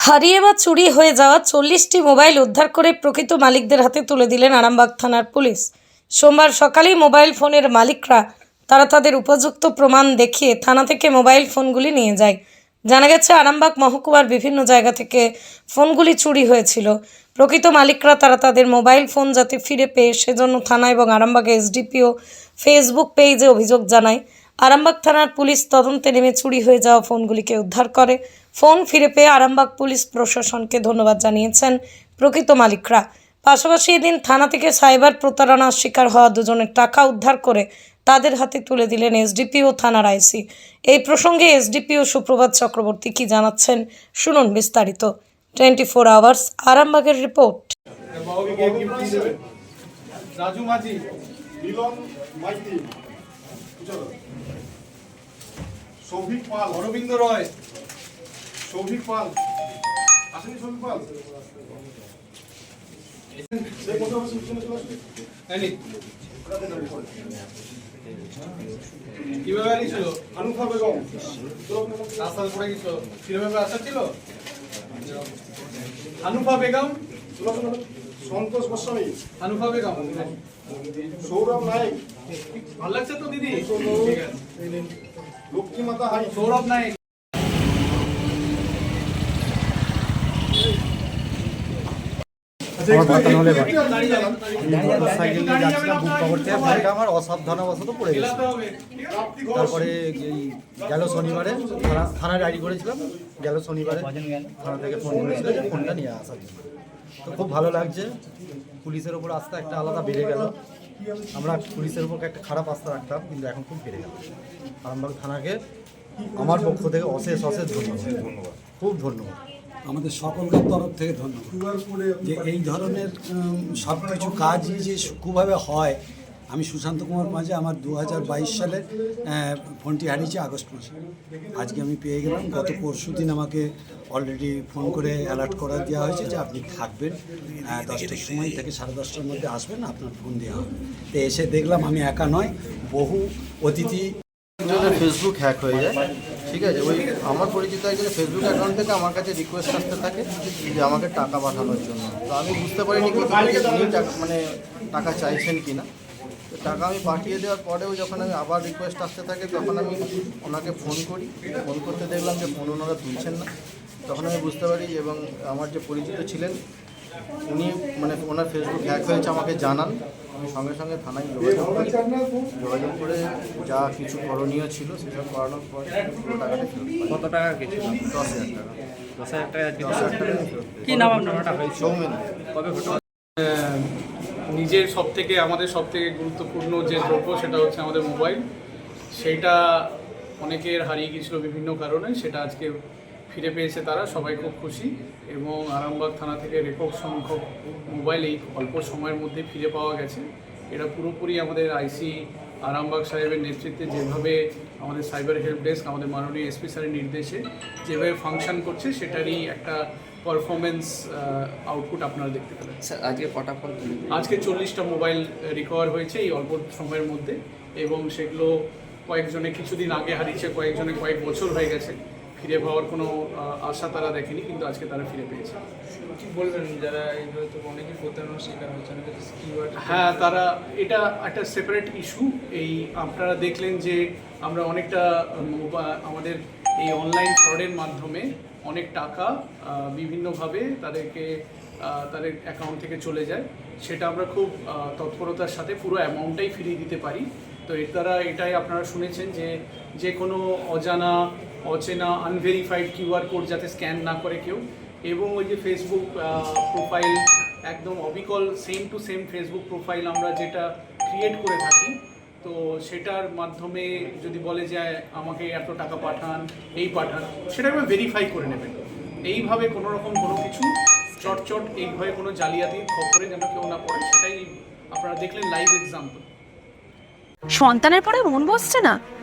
হারিয়ে বা চুরি হয়ে যাওয়া চল্লিশটি মোবাইল উদ্ধার করে প্রকৃত মালিকদের হাতে তুলে দিলেন আরামবাগ থানার পুলিশ। সোমবার সকালেই মোবাইল ফোনের মালিকরা, তারা তাদের উপযুক্ত প্রমাণ দেখিয়ে থানা থেকে মোবাইল ফোনগুলি নিয়ে যায়। জানা গেছে, আরামবাগ মহকুমার বিভিন্ন জায়গা থেকে ফোনগুলি চুরি হয়েছিল। প্রকৃত মালিকরা, তারা তাদের মোবাইল ফোন যাতে ফিরে পেয়ে সেজন্য থানা এবং আরামবাগ এসডিপিও ফেসবুক পেজে অভিযোগ জানায়। আরামবাগ থানার পুলিশ তদন্তে নেমে চুরি হয়ে যাওয়া ফোনগুলিকে উদ্ধার করে। ফোন ফিরে পেয়ে আরামবাগ পুলিশ প্রশাসনকে ধন্যবাদ জানিয়েছেন প্রকৃত মালিকরা। পাশাপাশি এদিন থানা থেকে সাইবার প্রতারণার শিকার হওয়া দুজনের টাকা উদ্ধার করে তাদের হাতে তুলে দিলেন এসডিপিও থানার আইসি। এই প্রসঙ্গে এসডিপিও সুপ্রভাত চক্রবর্তী কি জানাচ্ছেন শুনুন বিস্তারিত। টোয়েন্টি ফোর আওয়ার্স, আরামবাগের রিপোর্ট। রাজু মাঝি মাইতি। সৌভিক পাল অরবিন্দ রয়। সৌভিক পাল। আসেনি সৌভিক পাল? কীভাবে আনিছিল আনুফা বেগম। রাস্তা পড়ে গেছিল কীভাবে আসা ছিল? হানুফা বেগম? সন্তোষ গোস্বামী। হানুফা বেগম সৌরভ নায়ক। ভালো লাগছে তো দিদি? ঠিক আছে। লক্ষ্মীমাতা হাই। সৌরভ নায়ক। আমার অসাবধানবশত পড়ে গেছে। তারপরে গেল শনিবারে থানা থানায় ডায়েরি করেছিলাম। গেল শনিবারে থানা থেকে ফোন করেছিল যে ফোনটা নিয়ে আসার জন্য। তো খুব ভালো লাগছে। পুলিশের ওপর আস্থা একটা আলাদা বেড়ে গেল। আমরা পুলিশের উপর একটা খারাপ আস্থা রাখতাম, কিন্তু এখন খুব বেড়ে গেল। আরামবাগ থানাকে আমার পক্ষ থেকে অশেষ অশেষ ধন্যবাদ। খুব ধন্যবাদ। আমাদের সকলকার তরফ থেকে ধন্যবাদ। যে এই ধরনের সব কিছু কাজই যে সুখভাবে হয় আমি সুশান্ত কুমার মাঝে আমার দু হাজার বাইশ সালে আহ, ফোনটি হারিয়েছি আগস্ট মাসে। আজকে আমি পেয়ে গেলাম। গত পরশু দিন আমাকে অলরেডি ফোন করে অ্যালার্ট করা দেওয়া হয়েছে যে আপনি থাকবেন। দশটার সময় থেকে সাড়ে দশটার মধ্যে আসবেন আপনার ফোন দেওয়া হবে। তো এসে দেখলাম আমি একা নয় বহু অতিথি ফেসবুক হ্যাক হয়ে যায়। ঠিক আছে? ওই আমার পরিচিত একজনের ফেসবুক অ্যাকাউন্ট থেকে আমার কাছে রিকোয়েস্ট আসতে থাকে যে আমাকে টাকা পাঠানোর জন্য। তো আমি বুঝতে পারিনি মানে টাকা চাইছেন কি না টাকা আমি পাঠিয়ে দেওয়ার পরেও যখন আমি আবার রিকোয়েস্ট আসতে থাকে তখন আমি ওনাকে ফোন করি। ফোন করতে দেখলাম যে ফোন ওনারা তুলছেন না। তখন আমি বুঝতে পারি এবং আমার যে পরিচিত ছিলেন উনি মানে ওনার ফেসবুক হ্যাক হয়েছে আমাকে জানান। আমি সঙ্গে সঙ্গে থানায় যোগাযোগ করি। যোগাযোগ করে যা কিছু করণীয় ছিল সেসব করানোর পরে। কত টাকা কিছু দশ হাজার টাকা। দশ হাজার টাকা দশ হাজার টাকা। কি নাম আপনার? সৌমেন। কবে ঘটনা? নিজের সব থেকে আমাদের সব থেকে গুরুত্বপূর্ণ যে দ্রব্য সেটা হচ্ছে আমাদের মোবাইল। সেইটা অনেকের হারিয়ে গিয়েছিল বিভিন্ন কারণে, সেটা আজকে ফিরে পেয়েছে তারা, সবাই খুব খুশি। এবং আরামবাগ থানা থেকে রেকর্ড সংখ্যক মোবাইল এই অল্প সময়ের মধ্যে ফিরে পাওয়া গেছে। এটা পুরোপুরি আমাদের আইসি আরামবাগ সাহেবের নেতৃত্বে যেভাবে আমাদের সাইবার হেল্প ডেস্ক আমাদের মাননীয় এসপি স্যারের নির্দেশে যেভাবে ফাংশন করছে সেটারই একটা পারফরমেন্স আউটপুট আপনারা দেখতে পেলেন। স্যার আজকে কটা ফোন আজকে চল্লিশটা মোবাইল রিকভার হয়েছে এই অল্প সময়ের মধ্যে এবং সেগুলো কয়েকজনে কিছুদিন আগে হারিয়েছে কয়েকজনে কয়েক বছর হয়ে গেছে। ফিরে পাওয়ার কোনো আশা তারা দেখেনি কিন্তু আজকে তারা ফিরে পেয়েছে। কি বলবেন যারা অনেকেই প্রতারণার শিকার হচ্ছে হ্যাঁ তারা এটা একটা সেপারেট ইস্যু এই আপনারা দেখলেন যে আমরা অনেকটা আমাদের এই অনলাইন ফ্রডের মাধ্যমে অনেক টাকা বিভিন্নভাবে তাদেরকে তাদের অ্যাকাউন্ট থেকে চলে যায়। সেটা আমরা খুব তৎপরতার সাথে পুরো অ্যামাউন্টটাই ফিরিয়ে দিতে পারি। তো এর দ্বারা এটাই আপনারা শুনেছেন যে যে কোনো অজানা অচেনা আনভেরিফাইড কিউআর কোড যাতে স্ক্যান না করে কেউ। এবং ওই যে ফেসবুক প্রোফাইল একদম অবিকল same to same Facebook profile আমরা যেটা ক্রিয়েট করে থাকি। তো সেটার মাধ্যমে যদি বলে যে, আমাকে এত টাকা পাঠান, এই পাঠান, সেটা একবার ভেরিফাই করে নেবেন। এইভাবে কোনো রকম কোনো কিছু চটচট এইভাবে কোনো জালিয়াতির খবরে যেন কেউ না পড়ে, সেটাই আপনারা দেখলেন লাইভ এক্সাম্পল সন্তানের পরে মন বসছে না?